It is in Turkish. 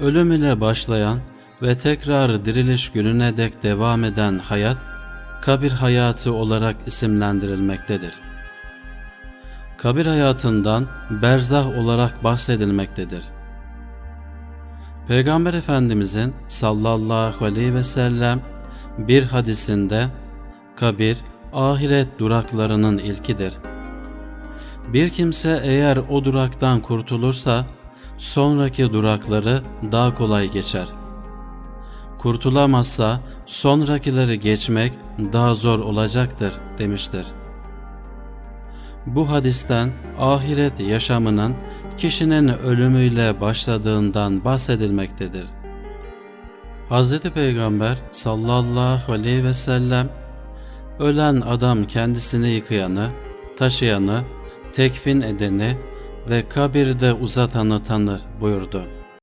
Ölüm ile başlayan ve tekrar diriliş gününe dek devam eden hayat, kabir hayatı olarak isimlendirilmektedir. Kabir hayatından berzah olarak bahsedilmektedir. Peygamber Efendimizin sallallahu aleyhi ve sellem bir hadisinde kabir ahiret duraklarının ilkidir. Bir kimse eğer o duraktan kurtulursa sonraki durakları daha kolay geçer. Kurtulamazsa sonrakileri geçmek daha zor olacaktır demiştir. Bu hadisten ahiret yaşamının kişinin ölümüyle başladığından bahsedilmektedir. Hz. Peygamber sallallahu aleyhi ve sellem ölen adam kendisini yıkayanı, taşıyanı, tekfin edeni ve kabirde uzatanı tanır buyurdu.